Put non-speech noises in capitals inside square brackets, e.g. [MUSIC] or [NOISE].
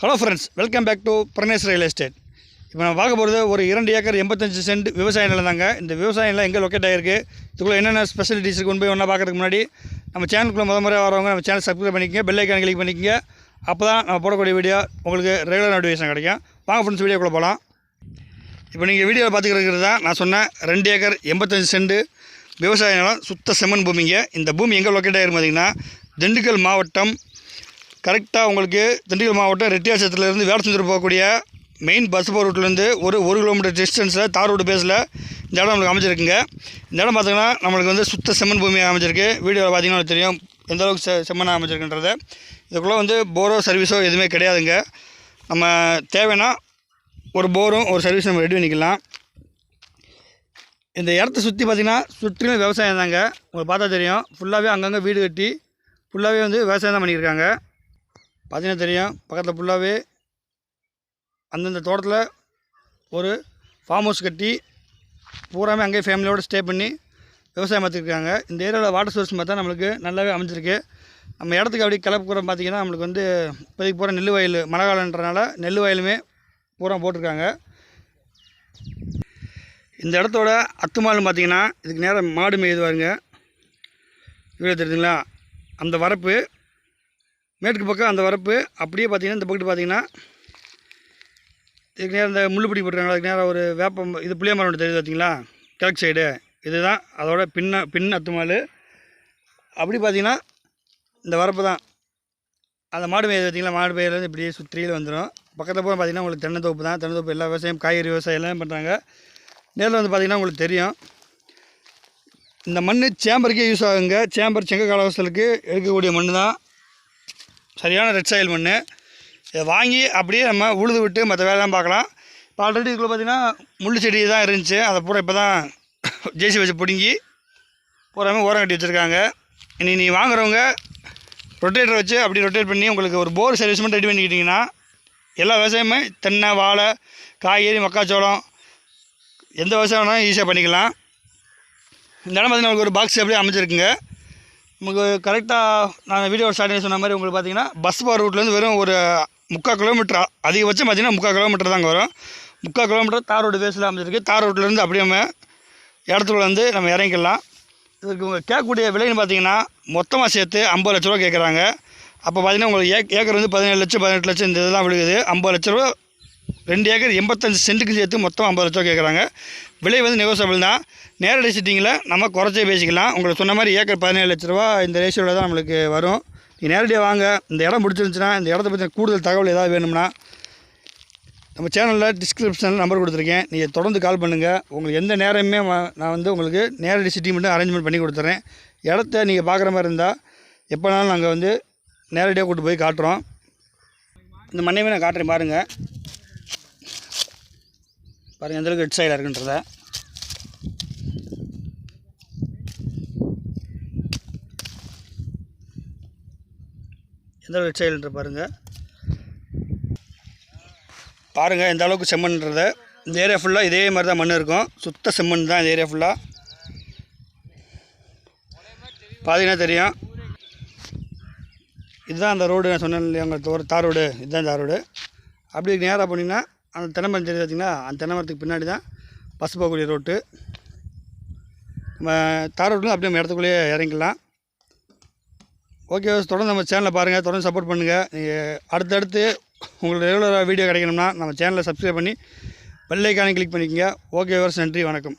Hello friends welcome back to Pranesh real estate இப்போ நம்ம பார்க்க போகிறது ஒரு இரண்டு ஏக்கர் எண்பத்தஞ்சு சென்ட் விவசாய நிலம் தாங்க. இந்த விவசாய நிலம் எங்கே லொக்கேட் ஆகிருக்கு இதுக்குள்ளே என்னென்ன ஸ்பெஷலிட்டிஸ் கொண்டு போய் ஒன்றா பார்க்கறதுக்கு முன்னாடி நம்ம சேனலுக்குள்ளே முத முறை வரவங்க நம்ம சேனல் சப்ஸ்கிரைப் பண்ணிக்கங்க பெல் ஐக்கான் கிளிக் பண்ணிக்கங்க. அப்போ தான் நம்ம போடக்கூடிய வீடியோ உங்களுக்கு ரெகுலர் நோட்டிஃபிகேஷன் கிடைக்கும். வாங்க ஃப்ரெண்ட்ஸ் வீடியோக்குள்ளே போகலாம் இப்போ நீங்கள் வீடியோவில் பார்த்துக்கிறது தான் நான் சொன்னேன் ரெண்டு ஏக்கர் எண்பத்தஞ்சு சென்ட் விவசாய நிலம் சுத்த செம்மன் பூமிங்க. இந்த பூமி எங்கே லொக்கேட் ஆகிருக்கு பார்த்தீங்கன்னா திண்டுக்கல் மாவட்டம் கரெக்டாக உங்களுக்கு திண்டுக்கல் மாவட்டம் ரெட்டியாசத்துலேருந்து வேடச்சந்திர போகக்கூடிய மெயின் பஸ் போகிற ரூட்லேருந்து ஒரு ஒரு கிலோமீட்டர் டிஸ்டன்ஸில் தார் ரோடு பேஸில் இந்த இடம் நம்மளுக்கு அமைஞ்சிருக்குங்க. இந்த இடம் பார்த்திங்கன்னா நம்மளுக்கு வந்து சுத்த செம்மண் பூமியாக அமைச்சிருக்கு வீடியோவில் பார்த்தீங்கன்னா தெரியும். எந்த அளவுக்கு செ செம்மண்ணாக அமைச்சிருக்குன்றது இதுக்குள்ளே வந்து போரோ சர்வீஸோ எதுவுமே கிடையாதுங்க. நம்ம தேவைன்னா ஒரு போரும் ஒரு சர்வீஸ் நம்ம ரெடி பண்ணிக்கலாம். இந்த இடத்த சுற்றி பார்த்திங்கன்னா சுற்றிலும் விவசாயம் தாங்க. உங்களுக்கு பார்த்தா தெரியும். ஃபுல்லாகவே அங்கங்கே வீடு கட்டி ஃபுல்லாகவே வந்து விவசாயம் தான் பண்ணியிருக்காங்க. பார்த்தீங்கன்னா தெரியும். பக்கத்தில் ஃபுல்லாகவே அந்தந்த தோட்டத்தில் ஒரு ஃபார்ம் ஹவுஸ் கட்டி பூராமே அங்கேயே ஃபேமிலியோடு ஸ்டே பண்ணி விவசாயம் பார்த்துருக்காங்க இந்த ஏரியாவில் வாட்டர் சோர்ஸ் பார்த்தா நம்மளுக்கு நல்லாவே அமைஞ்சிருக்கு. நம்ம இடத்துக்கு அப்படி கிளப்புக்குறம் பார்த்தீங்கன்னா நம்மளுக்கு வந்து இப்போதைக்கு பூரா நெல் வயல் மழை காலன்றனால நெல் வயலுமே பூரா போட்டிருக்காங்க. இந்த இடத்தோட அத்துமாலும் பார்த்தீங்கன்னா இதுக்கு நேரம் மாடு மேய்து பாருங்க. வீடு தெரியுதுங்களா? அந்த வரப்பு மேற்கு பக்கம் அந்த வரப்பு அப்படியே பார்த்தீங்கன்னா இந்த பக்கத்து பார்த்தீங்கன்னா இதுக்கு நேரம் இந்த முள்ளுப்பிடி போட்டுருக்காங்க அதுக்கு நேரம் ஒரு வேப்பம் இது புளிய மரம் ஒன்று தெரியுது பார்த்தீங்களா? கிழக்கு சைடு இதுதான் அதோட பின்ன பின் அத்துமால். அப்படி பார்த்தீங்கன்னா இந்த வரப்பு தான். அந்த மாடு பயிர் பார்த்தீங்களா? மாடு மேயிலேருந்து இப்படியே சுற்றியில் வந்துடும் பக்கத்தில் போய் பார்த்தீங்கன்னா உங்களுக்கு தென்னந்தோப்பு தான். தென்னந்தோப்பு எல்லா விவசாயம் காய்கறி விவசாயம் எல்லாம் பண்ணுறாங்க நேரில் வந்து பார்த்திங்கன்னா உங்களுக்கு தெரியும். இந்த மண் சேம்பருக்கே யூஸ் ஆகுங்க. சேம்பர் செங்க காலவாசலுக்கு எடுக்கக்கூடிய மண் தான் சரியான ரெட் சாயில் மண் இதை வாங்கி அப்படியே நம்ம உழுது விட்டு மற்ற வேலைலாம் பார்க்கலாம். இப்போ ஆல்ரெடி இதுக்குள்ள பார்த்தீங்கன்னா முள் செடி தான் இருந்துச்சு. அதை பூரா இப்போ தான் ஜேசி [COUGHS] வச்சு பிடுங்கி பூராமே ஓரம் கட்டி வச்சுருக்காங்க. இனி நீ வாங்குறவங்க ரொட்டேட்டர் வச்சு அப்படி ரொட்டேட் பண்ணி உங்களுக்கு ஒரு போர் சர்வீஸ் மட்டும் ரெடி பண்ணிக்கிட்டிங்கன்னா எல்லா விவசாயமே தென்னை வாழை காய்கறி மக்காச்சோளம் எந்த விவசாயம் வேணாலும் ஈஸியாக பண்ணிக்கலாம். இந்த இடம் பார்த்தீங்கன்னா உங்களுக்கு ஒரு பாக்ஸ் அப்படியே அமைச்சிருக்குங்க நமக்கு கரெக்டாக நான் வீடியோ ஸ்டார்டிங் சொன்ன மாதிரி உங்களுக்கு பார்த்தீங்கன்னா பஸ் போகிற ரூட்லேருந்து வெறும் ஒரு முக்கால் கிலோமீட்டர் அதிகபட்சம் பார்த்தீங்கன்னா முக்கால் கிலோமீட்டர் தாங்க வரும். முக்கால் கிலோமீட்டர் தார் ரோடு பேஸில் அமைச்சிருக்கு தார் ரோட்லேருந்து அப்படியே நம்ம இடத்துல வந்து நம்ம இறங்கிக்கலாம் இதுக்கு உங்கள் கேட்கக்கூடிய விலைன்னு பார்த்தீங்கன்னா மொத்தமாக சேர்த்து ஐம்பது லட்ச ரூபா கேட்குறாங்க. அப்போ பார்த்தீங்கன்னா உங்களுக்கு ஏக் ஏக்கர் வந்து பதினேழு லட்சம் பதினெட்டு லட்சம் இந்த இதெல்லாம் விழுகுது. ஐம்பது லட்ச ரூபா ரெண்டு ஏக்கர் எண்பத்தஞ்சு சென்ட்டுக்கு சேர்த்து மொத்தம் ஐம்பது லட்சம் கேட்குறாங்க. விலை வந்து நெகோசபிள் தான். நேரடி சிட்டிங்கில் நம்ம குறைச்சே பேசிக்கலாம். உங்களுக்கு சொன்ன மாதிரி ஏக்கர் பதினேழு லட்ச ரூபா இந்த ரேஷியோவில் தான் நம்மளுக்கு வரும். நீங்கள் நேரடியாக வாங்க. இந்த இடம் பிடிச்சிருந்துச்சுன்னா இந்த இடத்த பற்றி கூடுதல் தகவல் ஏதாவது வேணும்னா நம்ம சேனலில் டிஸ்கிரிப்ஷனில் நம்பர் கொடுத்துருக்கேன். நீங்கள் தொடர்ந்து கால் பண்ணுங்கள் உங்களுக்கு எந்த நேரமே நான் வந்து உங்களுக்கு நேரடி சிட்டி மட்டும் அரேஞ்ச்மெண்ட் பண்ணி கொடுத்துட்றேன் இடத்த நீங்கள் பார்க்குற மாதிரி இருந்தால் எப்போனாலும் நாங்கள் வந்து நேரடியாக கூட்டு போய் காட்டுறோம். இந்த மண்ணையுமே நான் காட்டுறேன் பாருங்கள் பாருங்கள் எந்தளவுக்கு ஹெட் சைடாக இருக்குன்றத. எந்த ஹெட் சைடுன்ற பாருங்கள் பாருங்கள் எந்த அளவுக்கு செம்மண்ன்றத. இந்த ஏரியா ஃபுல்லாக இதே மாதிரி தான் மண் இருக்கும். சுத்த செம்மண் தான் இந்த ஏரியா ஃபுல்லாக பார்த்தீங்கன்னா தெரியும். இதுதான் அந்த ரோடு நான் சொன்னேன் இல்லையா உங்கள் ஒரு தார் ரோடு இதுதான் தார் ரோடு அப்படி நேராக போனீங்கன்னா அந்த தென்னமரம் தெரியுது பார்த்திங்கன்னா அந்த தென்னமரத்துக்கு பின்னாடி தான் பஸ் போகக்கூடிய ரோட்டு நம்ம தார் ரோட்டில் அப்படியே நம்ம இடத்துக்குள்ளேயே இறங்கிக்கலாம் ஓகே தொடர்ந்து நம்ம சேனலை பாருங்கள் தொடர்ந்து சப்போர்ட் பண்ணுங்கள் நீங்கள் அடுத்தடுத்து உங்களுக்கு ரெகுலராக வீடியோ கிடைக்கணும்னா நம்ம சேனலை சப்ஸ்கிரைப் பண்ணி பெல்லைக்கானே கிளிக் பண்ணிக்கங்க. ஓகே விவர்ஸ் நன்றி வணக்கம்.